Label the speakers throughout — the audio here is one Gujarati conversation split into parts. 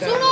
Speaker 1: ¡Solo!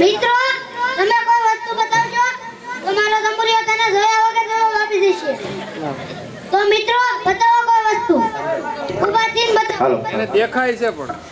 Speaker 2: મિત્રો, તમે કોઈ વસ્તુ બતાવજો? મારો જંબુરિયો તેને જોયા વગર જવાબ આપી દેશે. તો મિત્રો, બતાવો કોઈ વસ્તુ. ઊભા થઈને બતાવો.
Speaker 3: એને દેખાય છે પણ.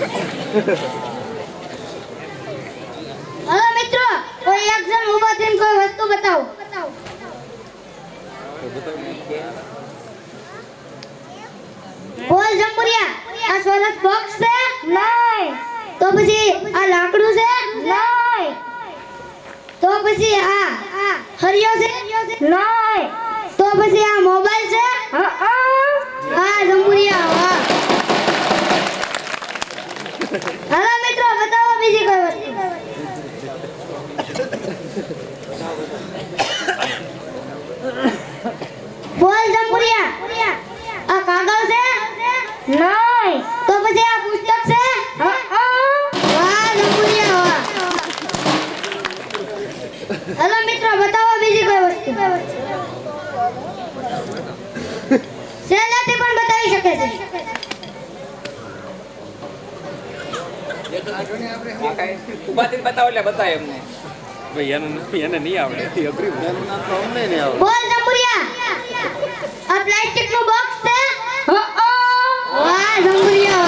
Speaker 4: હવે
Speaker 2: મિત્રો કોઈ એક જણ ઊભા થઈને કોઈ વસ્તુ બતાવો. બોલ જંબુરિયા આ સ્વરસ બોક્સ છે? નહીં. તો પછી આ લાકડું છે? નહીં. તો પછી આ હરિયો છે? નહીં. તો પછી આ મોબાઈલ છે? હા જંબુરિયા હા હવે મિત્રો બતાવો બીજી કોઈ વસ્તુ બોલ જંબુરિયા આ કાગળ છે નહીં તો પછી આ પુસ્તક છે વાહ જંબુરિયા વાહ હલો મિત્રો બતાવો બીજી કોઈ વસ્તુ સહેલાથી પણ બતાવી શકે છે.
Speaker 5: બતાવો એટલે બતાવે એમને.
Speaker 3: ભાઈ એને નથી એને નહીં આવડે. એ અઘરી વસ્તુ.
Speaker 2: બોલ જંબુરિયા. આ પ્લાસ્ટિકનું બોક્સ છે. વાહ જંબુરિયા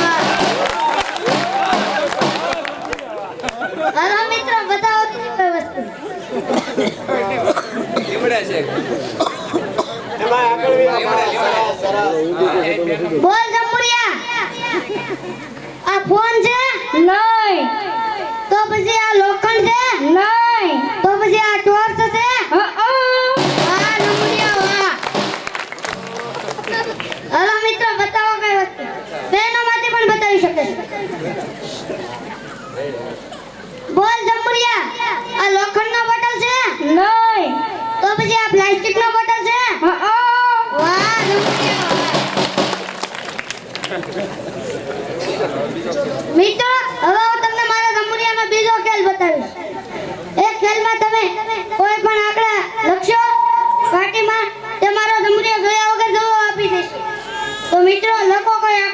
Speaker 2: વાહ. મિત્રો બતાવો બીજી કોઈ વસ્તુ
Speaker 5: લીમડે છે
Speaker 2: બોલ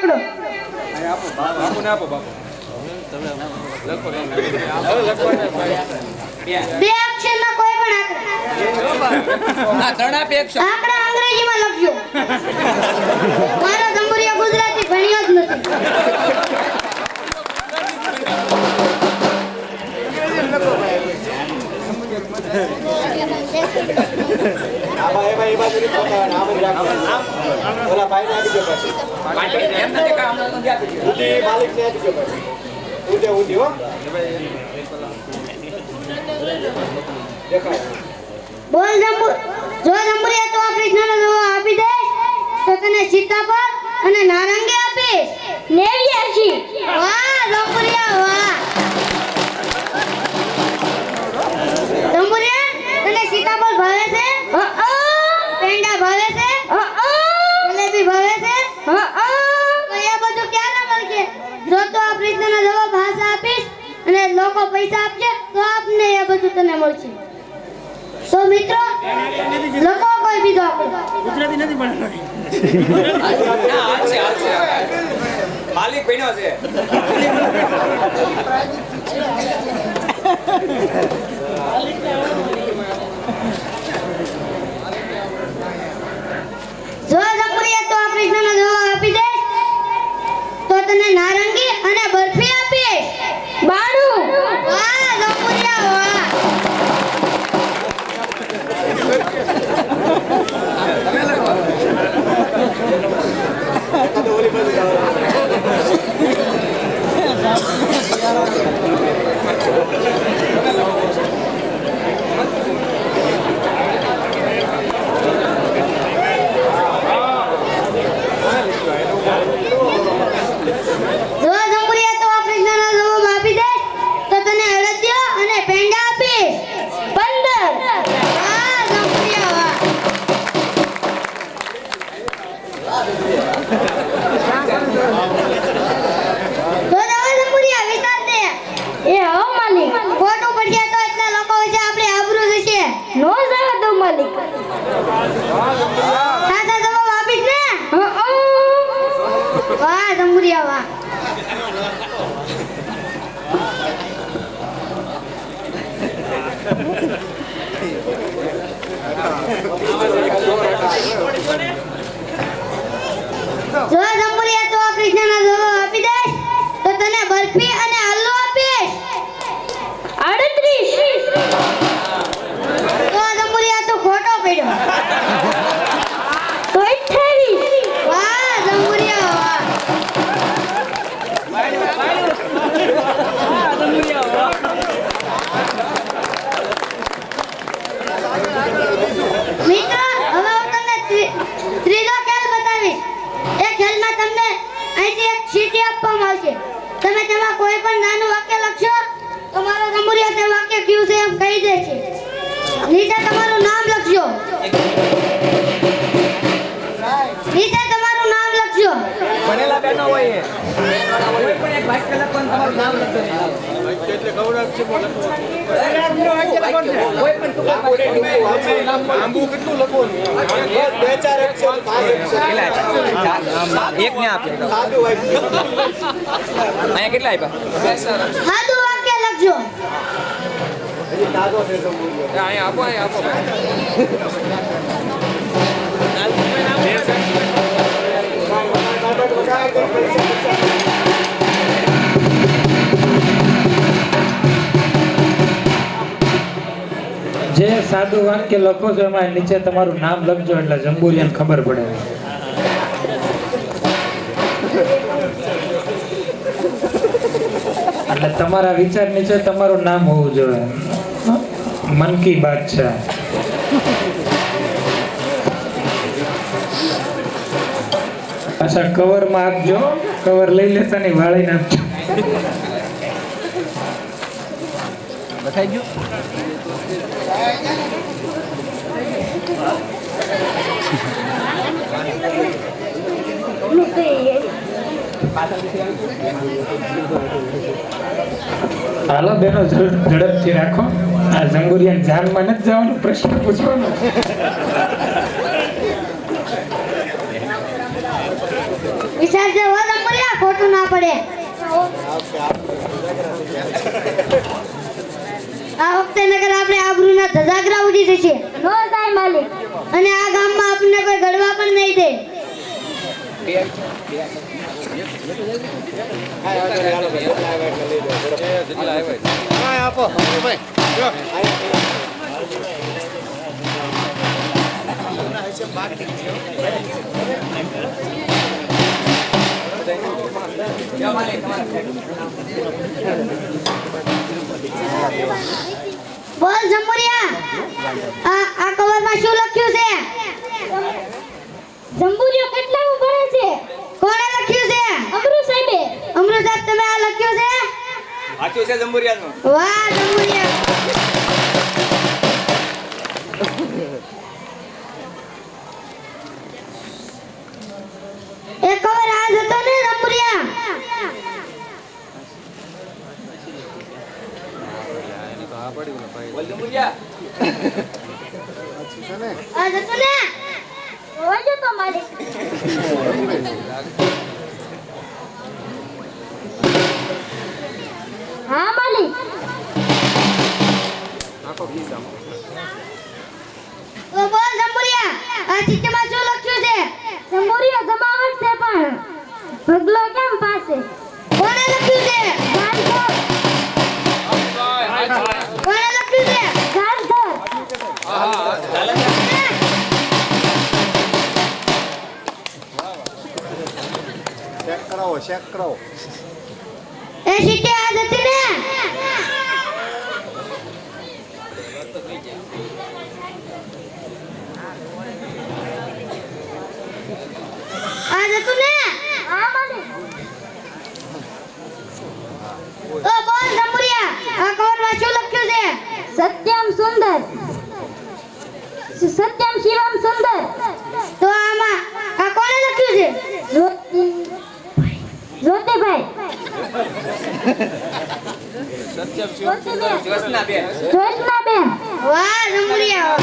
Speaker 2: આપો
Speaker 3: બાપુ લખો તમે. હવે લખો ને
Speaker 2: બે અક્ષરના કોઈ પણ આંકડા
Speaker 5: આ ત્રણ આપે એકસો
Speaker 2: આંકડા અંગ્રેજીમાં લખજો. મારો જંબુરિયો ગુજરાતી ભણ્યો જ નથી.
Speaker 5: પાટી એમ નથી કે આમ નથી આપી દીધું.
Speaker 2: બોલ જંબુ જો જંબુરિયા તો આ પ્રશ્નનો જવાબ આપી દે. તો તને સીતાફળ અને નારંગી આપીશ. નેવ્યાસી વાહ જંબુરિયા વાહ જંબુરિયા તને સીતાફળ ભાવે છે પેંડા ભાવે છે જલેબી ભાવે છે તો એ બધું ક્યારે મળશે જો તો આ પ્રશ્નનો જવાબ હાસા આપીશ અને લોકો પૈસા આપશે તો આપને એ બધું તને મળશે તો મિત્રો લોકો કોઈ બીજો આપો
Speaker 3: ના માલિક છે.
Speaker 2: જો જપુરિયા તો આ પ્રશ્નનો જવાબ આપી દે. તો તને નારંગી અને બરફી આપીએ. બાણું. વાહ જપુરિયા વાહ જો જંબુરિયા તો આ પ્રશ્નનો જવાબ આપી દે તો તને અડદિયો અને પેંડા આપીશ પંદર વાહ જંબુરિયા વાહ તો હવે જંબુરિયા વિચાર દે એ હો માલિક ખોટું પડશે તો એટલા લોકો વચ્ચે આપણે આબરૂ જશે નો જવા દો માલિક સાચા જવાબ આપીશ ને વાહ જંબુરિયા વાહ જો જંબુરિયા તો આ પ્રશ્નનો જવાબ આપી દે તો તને બરફી અને હલવો આપીશ 38 તો જંબુરિયા તો ખોટો પડ્યો તો 28 વાહ જંબુરિયા વાહ મિત્રો હવે હું તમને ત્રી- ત્રીજો ખેલ બતાવીશ એ ખેલમાં તમને અહીંથી એક ચીઠી આપવામાં આવશે તમે તેમાં કોઈ પણ નાનું વાક્ય લખશો તો મારો રમુરિયા તે વાક્ય કયું છે એમ કહી દે છે નીચે તમારું નામ લખજો નીચે તમારું નામ લખજો
Speaker 3: બેનો હોય કોઈ પણ એક વાક્ય પણ તમારું નામ એક ને અહીંયા કેટલા આપ્યા
Speaker 2: લખજો.
Speaker 3: અહીંયા આપો અહીંયા આપો.
Speaker 6: જે સાદું વાક્ય લખો છો એમાં નીચે તમારું નામ લખજો એટલે જંબુરિયાને ખબર પડે. એટલે તમારા વિચાર નીચે તમારું નામ હોવું જોઈએ. મન કી બાત છે. પાછા કવરમાં આપજો. કવર લઈ લેતા નહીં વાળીને આપજો હાલો બેનો ઝડપથી રાખો. આ જંગુરિયા જાનમાં નથી જવાનો, પ્રશ્ન પૂછવાનો.
Speaker 2: વિચારજો હો પડ્યા ખોટું ના પડે. આ વખતે નગર આપણે આબરૂના ધજાગરા ઉડી જશે. બોલ જંબુરિયા. આ આ કવરમાં શું લખ્યું છે? જંબુરિયો કેટલામું ભણે છે? કોણે
Speaker 5: લખ્યું છે?
Speaker 2: અમરુ સાહેબે. અમરુ સાહેબ તમે આ લખ્યું છે?
Speaker 3: સાચું છે
Speaker 2: જંબુરિયાનું? વાહ જંબુરિયા. એ કવર જંબુરિયા જમાવટ છે પણ ભગલો કેમ પાસે? કોણે લખ્યું છે? ગાંધર કોણે લખ્યું છે? ગાંધર
Speaker 4: ચેક કરાવો ચેક કરાવો
Speaker 2: એ સીટી આ જતી ને? આજ હતું ને? હા માલિક તો બોલ જંબુરિયા આ કવરમાં શું લખ્યું છે? સત્યમ સુંદર. સત્યમ શિવમ સુંદર. તો આમાં આ કોણે લખ્યું છે? જ્યોતિભાઈ.
Speaker 5: સત્યમ શિવમ સુંદર.
Speaker 2: જોશનાબેન વાહ જંબુરિયા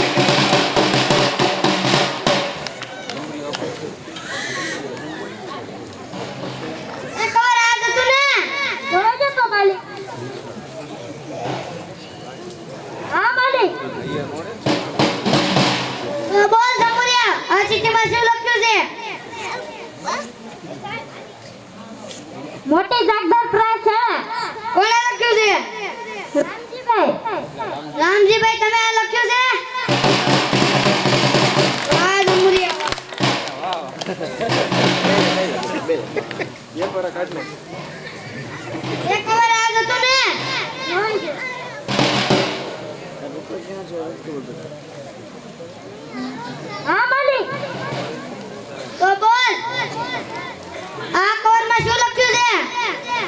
Speaker 2: જોજો હા માલિક બોલ જંબુરિયા આ ચિઠ્ઠીમાં શું લખ્યું છે મોટી જાગદાર પ્રાસ છે કોણે લખ્યું છે રામજીભાઈ રામજીભાઈ તમે આ લખ્યું છે વાહ બે
Speaker 3: બે બે પર કાઢ લે
Speaker 2: હા માલિક તો બોલ આ કવરમાં શું લખ્યું છે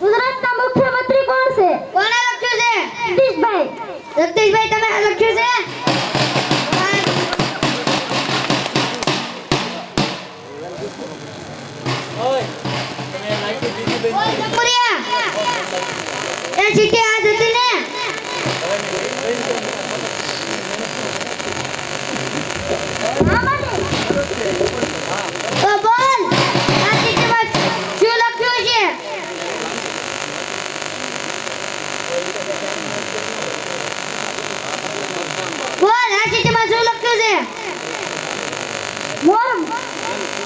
Speaker 2: ગુજરાતના મુખ્યમંત્રી કોણ છે કોણે લખ્યું છે જગદીશભાઈ જગદીશભાઈ તમે આ લખ્યું છે ઓય જંબુરિયા એ ચીઠી આજ હતી ને હા માલિક તો બોલ આ ચિઠ્ઠીમાં શું લખ્યું છે બોલ આ ચિઠ્ઠીમાં શું લખ્યું છે મોર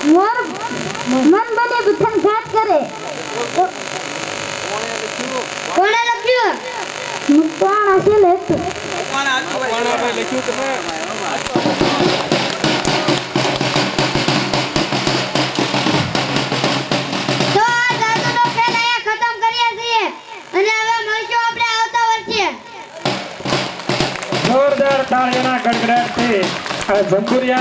Speaker 2: મોર મન બને બુદ્ધન ઘાત કરે કોણે લખ્યું મુક્તાણ હશે લખ્યું
Speaker 5: કોણ આ ખબર
Speaker 3: કોણ આપણે લખ્યું તમે
Speaker 2: તો આ જાદુનો ખેલ અહીંયા ખતમ કરીએ છીએ અને હવે મળશું આપણે આવતા વર્ષે.
Speaker 6: જોરદાર તાળીના ગડગડાટથી આ